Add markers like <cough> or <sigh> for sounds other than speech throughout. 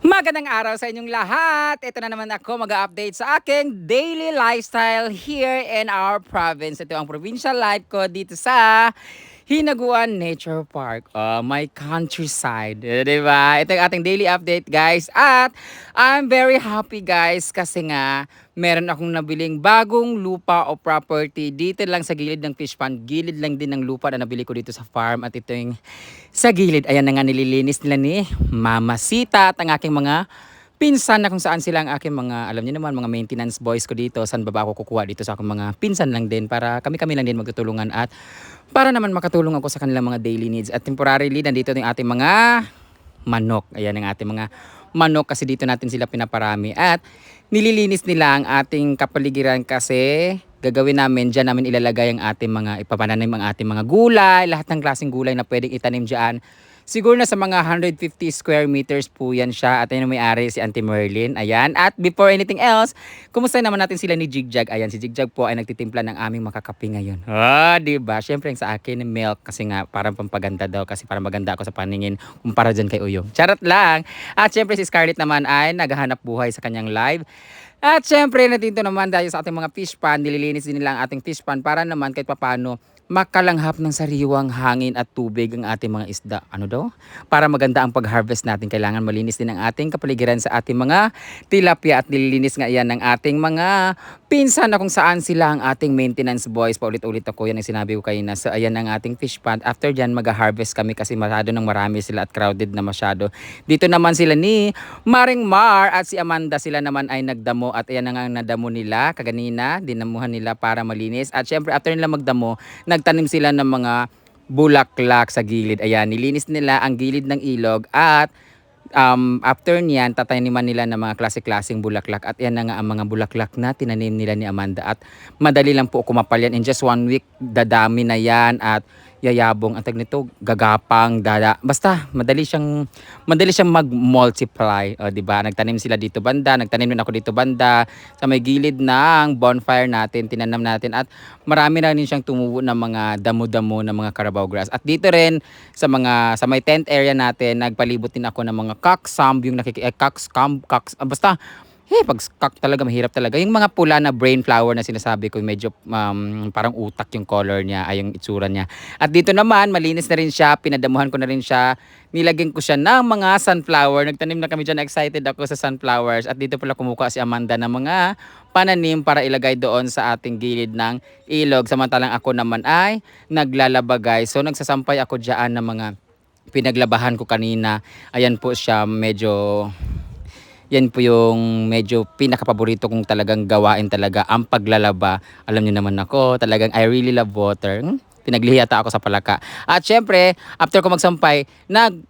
Magandang araw sa inyong lahat. Ito na naman ako mag-update sa aking daily lifestyle here in our province. Ito ang provincial life ko dito sa Hinaguan Nature Park. Uh, my countryside. Eh, di ba? Ito ang ating daily update guys. At I'm very happy guys kasi nga meron akong nabiling bagong lupa o property dito lang sa gilid ng fish pond. Gilid lang din ng lupa na nabili ko dito sa farm. At ito yung sa gilid. Ayan na nga nililinis nila ni Mama Sita at ang aking mga pinsan na kung saan sila ang aking mga, alam niyo naman, mga maintenance boys ko dito. Saan ba ba ako kukuha dito sa aking mga pinsan lang din para kami-kami lang din magtutulungan at para naman makatulong ako sa kanilang mga daily needs. At temporarily, nandito yung ating mga manok. Ayan ang ating mga manok kasi dito natin sila pinaparami. At nililinis nila ang ating kapaligiran kasi gagawin namin, dyan namin ilalagay ang ating mga, ipapananim ang ating mga gulay, lahat ng klaseng gulay na pwedeng itanim dyan. Siguro na sa mga 150 square meters po yan siya. At ayun may-ari si Auntie Merlin. Ayan. At before anything else, kumusta naman natin sila ni Jigjag? Ayan, si Jigjag po ay nagtitimpla ng aming makakapi ngayon. Ah, di ba? Siyempre, sa akin, milk. Kasi nga, parang pampaganda daw. Kasi parang maganda ako sa paningin kumpara dyan kay Uyong. Charot lang. At siyempre, si Scarlett naman ay naghahanap buhay sa kanyang live. At syempre, natito naman dahil sa ating mga fish pan, nililinis din nila ang ating fish pan para naman kahit papano makalanghap ng sariwang hangin at tubig ang ating mga isda. Ano daw? Para maganda ang pag-harvest natin, kailangan malinis din ang ating kapaligiran sa ating mga tilapia at nililinis nga yan ng ating mga pinsan na kung saan sila ang ating maintenance boys. Paulit-ulit ako, yan ang sinabi ko kayo na. So, ayan ang ating fish pond. After dyan, mag-harvest kami kasi masyado ng marami sila at crowded na masyado. Dito naman sila ni Maring Mar at si Amanda sila naman ay nagdamo at ayan nga ang nadamo nila kaganina, dinamuhan nila para malinis. At syempre after nila magdamo, nagtanim sila ng mga bulaklak sa gilid. Ayan, nilinis nila ang gilid ng ilog at um, after niyan, tataniman nila ng mga klase-klaseng bulaklak at yan na nga ang mga bulaklak na tinanim nila ni Amanda at madali lang po kumapal yan. In just one week, dadami na yan at yayabong ang tag nito gagapang dada. Basta madali siyang madali siyang mag-multiply o di ba? Nagtanim sila dito banda nagtanim din ako dito banda. Sa may gilid ng bonfire natin tinanam natin at marami na rin siyang tumubo ng mga damo-damo ng mga carabao grass. At dito rin sa mga sa may tent area natin nagpalibot din ako ng mga cocksump yung nakiki eh, cockscump cocks ah, basta Eh, pag skak talaga, mahirap talaga. Yung mga pula na brain flower na sinasabi ko, medyo um, parang utak yung color niya, ay yung itsura niya. At dito naman, malinis na rin siya, pinadamuhan ko na rin siya. Nilagyan ko siya ng mga sunflower. Nagtanim na kami dyan, excited ako sa sunflowers. At dito pala kumukuha si Amanda ng mga pananim para ilagay doon sa ating gilid ng ilog. Samantalang ako naman ay naglalaba guys. So nagsasampay ako dyan ng mga pinaglabahan ko kanina. Ayan po siya, medyo yan po yung medyo pinakapaborito kong talagang gawain talaga ang paglalaba. Alam niyo naman ako, talagang I really love water. Hmm? Pinaglihiyata ako sa palaka. At syempre, after ko magsampay, nag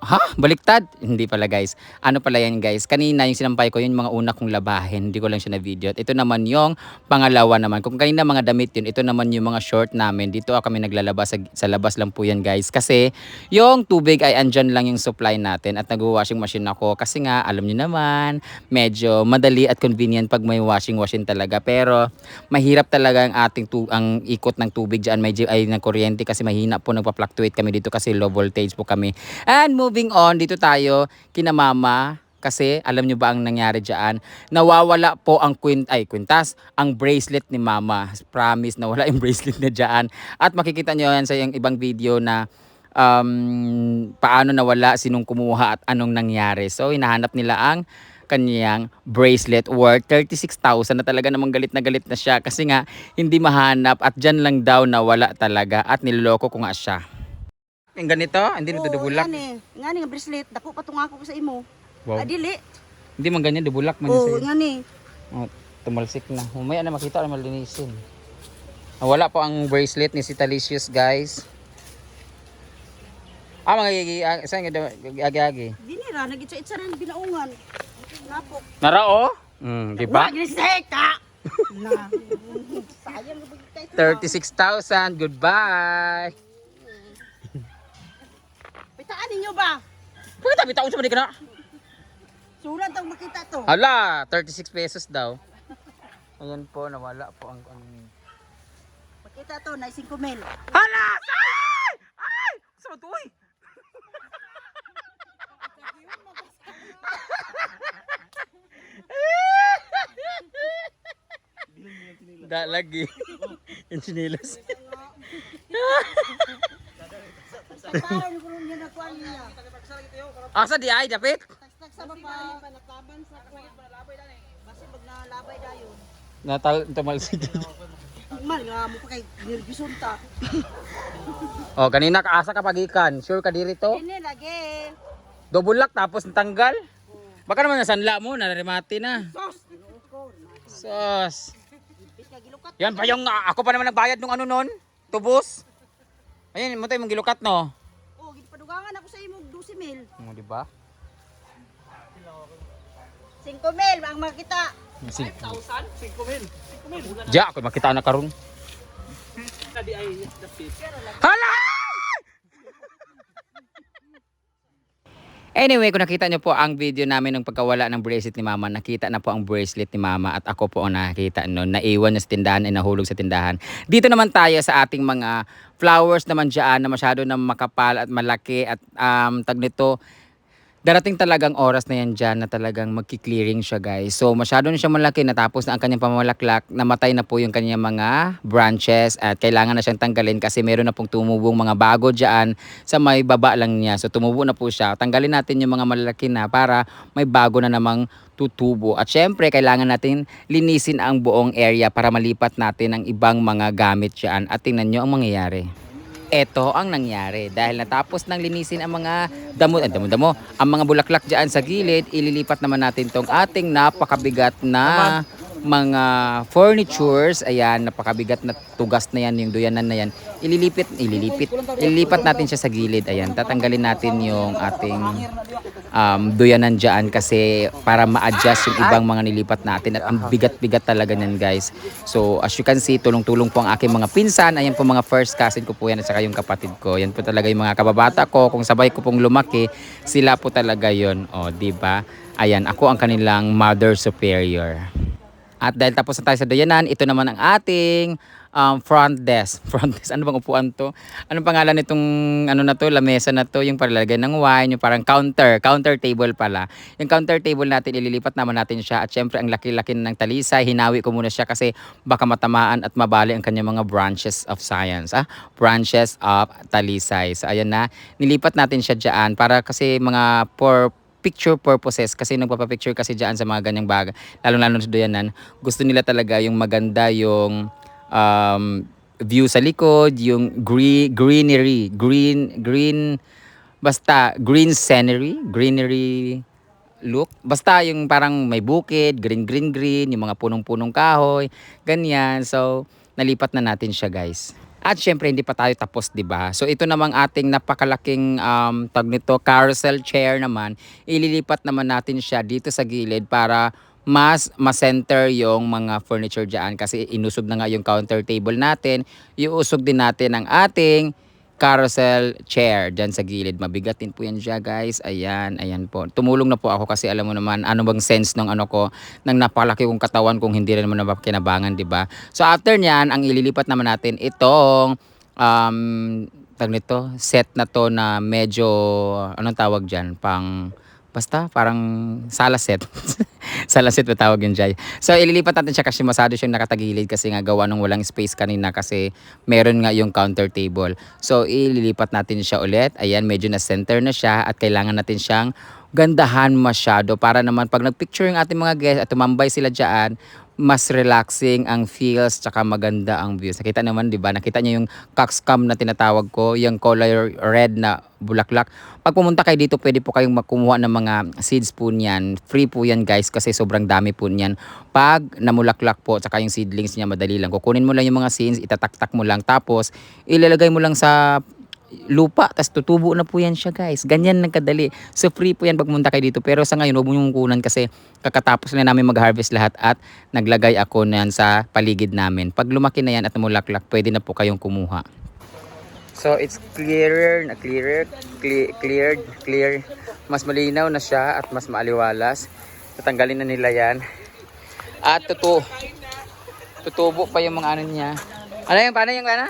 Ha? Baliktad? Hindi pala guys. Ano pala yan guys? Kanina yung sinampay ko yun yung mga una kong labahin. Hindi ko lang siya na video. At ito naman yung pangalawa naman. Kung kanina mga damit yun, ito naman yung mga short namin. Dito kami naglalaba sa, sa labas lang po yan guys. Kasi yung tubig ay andyan lang yung supply natin. At nag-washing machine ako. Kasi nga alam niyo naman, medyo madali at convenient pag may washing machine talaga. Pero mahirap talaga ang ating tu ang ikot ng tubig dyan. Medyo ay ng kuryente kasi mahina po nagpa-fluctuate kami dito kasi low voltage po kami. And moving on, dito tayo kina mama. Kasi alam nyo ba ang nangyari dyan? Nawawala po ang quint ay kwintas, ang bracelet ni mama. Promise, nawala yung <laughs> bracelet na dyan. At makikita nyo yan sa yung ibang video na um, paano nawala, sinong kumuha at anong nangyari. So, hinahanap nila ang kanyang bracelet worth 36,000 na talaga namang galit na galit na siya kasi nga hindi mahanap at dyan lang daw nawala talaga at niloloko ko nga siya. Yung ganito, hindi nito dubulak. Ngani, ngani nga bracelet, dako pa tong ako sa imo. Wow. Adili. Hindi man ganyan, dubulak man Oh, siya. ngani. Oh, tumalsik na. Humaya na makita na malinisin. Ah, Wala po ang bracelet ni si Talicious, guys. Ah, mga gigi, ah, saan nga agi-agi? Dini ra nagitsa-itsa rin binaungan. Napok. Narao? Mm, di ba? Griseta. <laughs> na. Sayang ba kay 36,000. Goodbye. Nagaan ninyo ba? Pagkita, bitaw siya manika na. Suran tong makita to. Hala, 36 pesos daw. Ayan po, nawala po ang... ang... Makita to, na 5 mil. Hala! Ay! Ay! Sa to, uy! Da lagi. Yung sinilas. Asa di ay dapit? Tagtag sa baba. Panataban sa kuwan. Basi pag nalabay dayon. Natal tamal sige. Man, nga mo pa kay ta. Oh, kanina ka asa ka pagikan. Sure ka diri to? Ini lagi. Double lock tapos natanggal. Baka naman nasanla mo, narimati na. Sos! Sos. Yan pa yung ako pa naman nagbayad nung ano nun. Tubos. Ayun, mo tayo mong gilukat no. Mil. Mo di ba? 5 mil ang makita. 5,000? 5,000? Ja, ako makita na karon. Hala! Anyway, kung nakita nyo po ang video namin ng pagkawala ng bracelet ni Mama, nakita na po ang bracelet ni Mama at ako po ang nakita noon. Naiwan niya sa tindahan ay nahulog sa tindahan. Dito naman tayo sa ating mga flowers naman dyan na masyado na makapal at malaki at um, tag nito, darating talagang oras na yan dyan na talagang magki-clearing siya guys. So masyado na siya malaki, natapos na ang kanyang pamalaklak, namatay na po yung kanyang mga branches at kailangan na siyang tanggalin kasi meron na pong tumubong mga bago dyan sa may baba lang niya. So tumubo na po siya. Tanggalin natin yung mga malalaki na para may bago na namang tutubo. At syempre, kailangan natin linisin ang buong area para malipat natin ang ibang mga gamit dyan. At tingnan nyo ang mangyayari. Ito ang nangyari. Dahil natapos nang linisin ang mga damo, eh, damo-damo, ang mga bulaklak diyan sa gilid, ililipat naman natin tong ating napakabigat na mga furnitures, ayan, napakabigat na tugas na yan, yung duyanan na yan, ililipit, ililipit, ililipat natin siya sa gilid, ayan, tatanggalin natin yung ating um, duyanan dyan kasi para ma-adjust yung ibang mga nilipat natin at ang bigat-bigat talaga niyan guys. So as you can see, tulong-tulong po ang aking mga pinsan. Ayan po mga first cousin ko po yan at saka yung kapatid ko. Yan po talaga yung mga kababata ko. Kung sabay ko pong lumaki, sila po talaga yon O, di ba? Ayan, ako ang kanilang mother superior. At dahil tapos na tayo sa dayanan, ito naman ang ating um, front desk. <laughs> Front desk, ano bang upuan to? Anong pangalan nitong ano na to, lamesa na to, yung palalagay ng wine, yung parang counter, counter table pala. Yung counter table natin, ililipat naman natin siya. At syempre, ang laki-laki ng talisay, hinawi ko muna siya kasi baka matamaan at mabali ang kanyang mga branches of science. Ah? Branches of talisay. So, ayan na. Nilipat natin siya dyan para kasi mga for picture purposes kasi nagpapapicture kasi diyan sa mga ganyang bagay. Lalo lalo sa doyanan gusto nila talaga yung maganda yung um, view sa likod yung green greenery green green basta green scenery greenery look. Basta yung parang may bukid green green green yung mga punong-punong kahoy ganyan. So nalipat na natin siya guys at syempre hindi pa tayo tapos, 'di ba? So ito namang ating napakalaking um tag nito carousel chair naman, ililipat naman natin siya dito sa gilid para mas ma-center yung mga furniture diyan kasi inusog na nga yung counter table natin. Iusog din natin ang ating carousel chair dyan sa gilid. Mabigat din po yan siya guys. Ayan, ayan po. Tumulong na po ako kasi alam mo naman ano bang sense ng ano ko, ng napalaki kong katawan kung hindi rin naman kinabangan, di ba? So after nyan, ang ililipat naman natin itong um, tag nito, set na to na medyo, anong tawag dyan, pang, basta parang sala set. <laughs> sala set ba tawag yun, Jai? So ililipat natin siya kasi masado siyang nakatagilid kasi nga gawa ng walang space kanina kasi meron nga yung counter table. So ililipat natin siya ulit. Ayan, medyo na center na siya at kailangan natin siyang gandahan masyado para naman pag nagpicture yung ating mga guests at tumambay sila dyan, mas relaxing ang feels tsaka maganda ang views. Nakita naman, di ba? Nakita niyo yung coxcom na tinatawag ko, yung color red na bulaklak. Pag pumunta kayo dito, pwede po kayong makumuha ng mga seeds po niyan. Free po yan guys kasi sobrang dami po niyan. Pag namulaklak po, tsaka yung seedlings niya, madali lang. Kukunin mo lang yung mga seeds, itataktak mo lang. Tapos, ilalagay mo lang sa lupa, tas tutubo na po yan siya guys. Ganyan nagkadali. So free po yan pag pumunta kayo dito. Pero sa ngayon, huwag mo yung kunan kasi kakatapos na namin mag-harvest lahat at naglagay ako na yan sa paligid namin. Pag lumaki na yan at namulaklak, pwede na po kayong kumuha. So it's clearer, na clearer, cle- cleared, clear. Mas malinaw na siya at mas maaliwalas. Tatanggalin na nila yan. At tutu tutubo pa yung mga ano niya. Ano yung paano yung ano?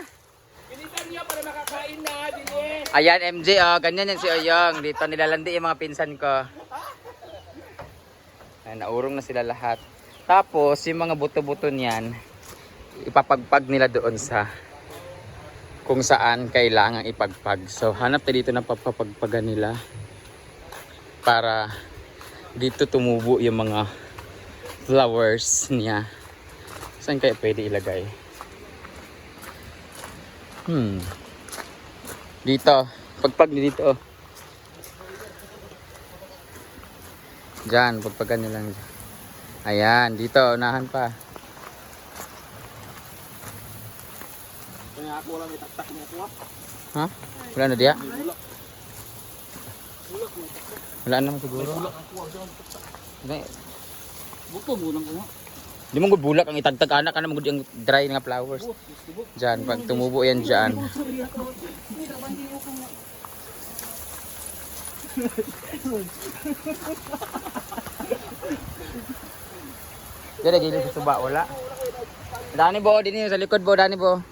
Ayan, MJ, oh, ganyan yan si Oyong. Dito nilalandi yung mga pinsan ko. Ayan, naurong na sila lahat. Tapos, yung mga buto-buto niyan, ipapagpag nila doon sa kung saan kailangan ipagpag. So hanap tayo dito ng papapagpagan nila para dito tumubo yung mga flowers niya. Saan kaya pwede ilagay? Hmm. Dito. Pagpag dito. Diyan, pagpagan niyo lang. Ayan, dito, unahan pa. Ha? Wala na diya? Wala naman siguro. Wala. Buto mo lang ko. Di mo gud bulak ang itagtag anak ka na gud yung dry nga flowers. Diyan, pag tumubo yan diyan. Dere gilid sa suba wala. Dani bo dinhi sa likod bo dani bo.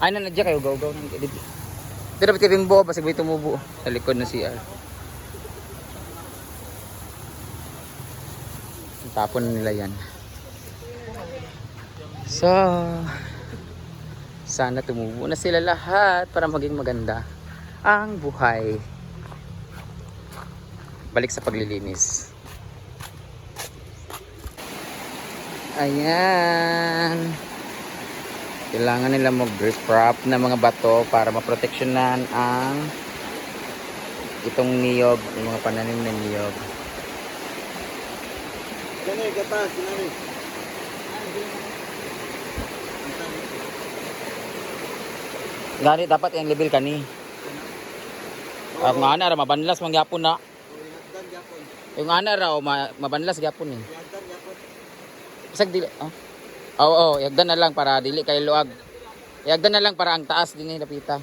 Ay na nadya kayo gaw-gaw nang dito. Dito ba't bimbo basig may tumubo sa likod na CR. Tapon nila yan. So, sana tumubo na sila lahat para maging maganda ang buhay. Balik sa paglilinis. Ayan. Kailangan nila mag-reprop ng mga bato para maproteksyonan ang itong niyog, yung mga pananim na niyog. Kani gatas, kinani. Gani dapat yung level kani. Ah, kung ana ra mabanlas man gyapon na. Yung ana ra o ma, mabanlas gyapon eh. Yagdan yapon. Bisag dili. Oh. Oo, oh, yagdan na lang para dili kay luag. Yagdan na lang para ang taas din ni dapita.